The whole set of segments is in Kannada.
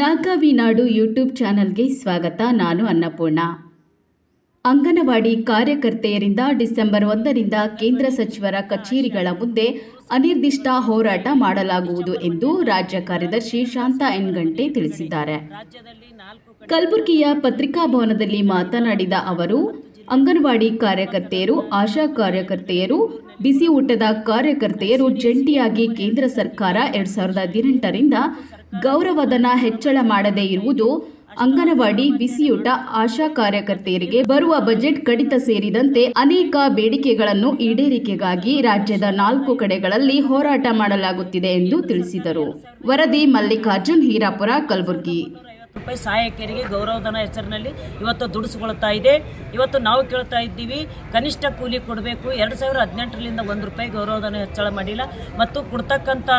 ನಾಲ್ಕಾವಿ ನಾಡು ಯೂಟ್ಯೂಬ್ ಚಾನಲ್ಗೆ ಸ್ವಾಗತ ನಾನು ಅನ್ನಪೂರ್ಣ. ಅಂಗನವಾಡಿ ಕಾರ್ಯಕರ್ತೆಯರಿಂದ ಡಿಸೆಂಬರ್ ಒಂದರಿಂದ ಕೇಂದ್ರ ಸಚಿವರ ಕಚೇರಿಗಳ ಮುಂದೆ ಅನಿರ್ದಿಷ್ಟ ಹೋರಾಟ ಮಾಡಲಾಗುವುದು ಎಂದು ರಾಜ್ಯ ಕಾರ್ಯದರ್ಶಿ ಶಾಂತಾ ಎನ್ಗಂಟೆ ತಿಳಿಸಿದ್ದಾರೆ. ಕಲಬುರಗಿಯ ಪತ್ರಿಕಾಭವನದಲ್ಲಿ ಮಾತನಾಡಿದ ಅವರು ಅಂಗನವಾಡಿ ಕಾರ್ಯಕರ್ತೆಯರು, ಆಶಾ ಕಾರ್ಯಕರ್ತೆಯರು, ಬಿಸಿ ಊಟದ ಕಾರ್ಯಕರ್ತೆಯರು ಜಂಟಿಯಾಗಿ ಕೇಂದ್ರ ಸರ್ಕಾರ ಎರಡ್ ಸಾವಿರದ ಹದಿನೆಂಟರಿಂದ ಗೌರವಧನ ಹೆಚ್ಚಳ ಮಾಡದೇ ಇರುವುದು ಅಂಗನವಾಡಿ ಬಿಸಿಯೂಟ ಆಶಾ ಕಾರ್ಯಕರ್ತೆಯರಿಗೆ ಬರುವ ಬಜೆಟ್ ಕಡಿತ ಸೇರಿದಂತೆ ಅನೇಕ ಬೇಡಿಕೆಗಳನ್ನು ಈಡೇರಿಕೆಗಾಗಿ ರಾಜ್ಯದ ನಾಲ್ಕು ಕಡೆಗಳಲ್ಲಿ ಹೋರಾಟ ಮಾಡಲಾಗುತ್ತಿದೆ ಎಂದು ತಿಳಿಸಿದರು. ವರದಿ ಮಲ್ಲಿಕಾರ್ಜುನ್ ಹೀರಾಪುರ, ಕಲಬುರಗಿ. ರೂಪಾಯಿ ಸಹಾಯಕಿಯರಿಗೆ ಗೌರವಧನ ಹೆಸರಿನಲ್ಲಿ ಇವತ್ತು ದುಡಿಸ್ಕೊಳ್ತಾ ಇದೆ. ಇವತ್ತು ನಾವು ಕೇಳ್ತಾ ಇದ್ದೀವಿ, ಕನಿಷ್ಠ ಕೂಲಿ ಕೊಡಬೇಕು. ಎರಡು ಸಾವಿರ ಹದಿನೆಂಟರಿಂದ ಒಂದು ರೂಪಾಯಿ ಗೌರವಧನ ಹೆಚ್ಚಳ ಮಾಡಿಲ್ಲ. ಮತ್ತು ಕೊಡ್ತಕ್ಕಂಥ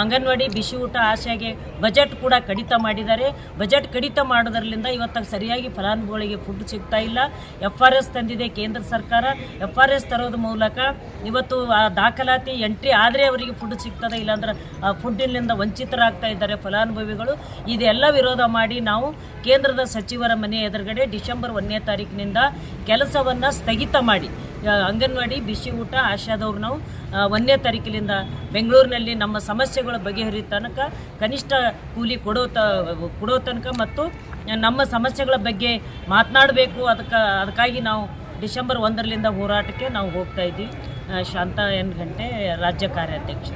ಅಂಗನವಾಡಿ ಬಿಸಿ ಊಟ ಆಸೆಗೆ ಬಜೆಟ್ ಕೂಡ ಕಡಿತ ಮಾಡಿದ್ದಾರೆ. ಬಜೆಟ್ ಕಡಿತ ಮಾಡೋದ್ರಲ್ಲಿಂದ ಇವತ್ತು ಸರಿಯಾಗಿ ಫಲಾನುಭವಿಗಳಿಗೆ ಫುಡ್ ಸಿಗ್ತಾ ಇಲ್ಲ. ಎಫ್ ಆರ್ ಎಸ್ ತಂದಿದೆ ಕೇಂದ್ರ ಸರ್ಕಾರ. ಎಫ್ ಆರ್ ಎಸ್ ತರೋದ್ರ ಮೂಲಕ ಇವತ್ತು, ಆ, ದಾಖಲಾತಿ ಎಂಟ್ರಿ ಆದರೆ ಅವರಿಗೆ ಫುಡ್ ಸಿಗ್ತದೆ. ಇಲ್ಲಾಂದ್ರೆ ಫುಡ್ಡಿನಿಂದ ವಂಚಿತರಾಗ್ತಾ ಇದ್ದಾರೆ ಫಲಾನುಭವಿಗಳು. ಇದೆಲ್ಲ ವಿರೋಧ ಮಾಡಿ ನಾವು ಕೇಂದ್ರದ ಸಚಿವರ ಮನೆ ಎದುರುಗಡೆ ಡಿಸೆಂಬರ್ ಒಂದನೇ ತಾರೀಕಿನಿಂದ ಕೆಲಸವನ್ನು ಸ್ಥಗಿತ ಮಾಡಿ ಅಂಗನವಾಡಿ, ಬಿಸಿ ಊಟ, ಆಶಾದವ್ರು ನಾವು ಒಂದನೇ ತಾರೀಕಿನಿಂದ ಬೆಂಗಳೂರಿನಲ್ಲಿ ನಮ್ಮ ಸಮಸ್ಯೆಗಳ ಬಗೆಹರಿ ತನಕ, ಕನಿಷ್ಠ ಕೂಲಿ ಕೊಡೋ ತ, ಕೊಡೋ ತನಕ ಮತ್ತು ನಮ್ಮ ಸಮಸ್ಯೆಗಳ ಬಗ್ಗೆ ಮಾತನಾಡಬೇಕು. ಅದಕ್ಕೆ, ಅದಕ್ಕಾಗಿ ನಾವು ಡಿಸೆಂಬರ್ ಒಂದರಿಂದ ಹೋರಾಟಕ್ಕೆ ನಾವು ಹೋಗ್ತಾ ಇದ್ದೀವಿ. ಶಾಂತ ಶಾಂತಾ ಎನ್ ಗಂಟೆ ರಾಜ್ಯ ಕಾರ್ಯಾಧ್ಯಕ್ಷ.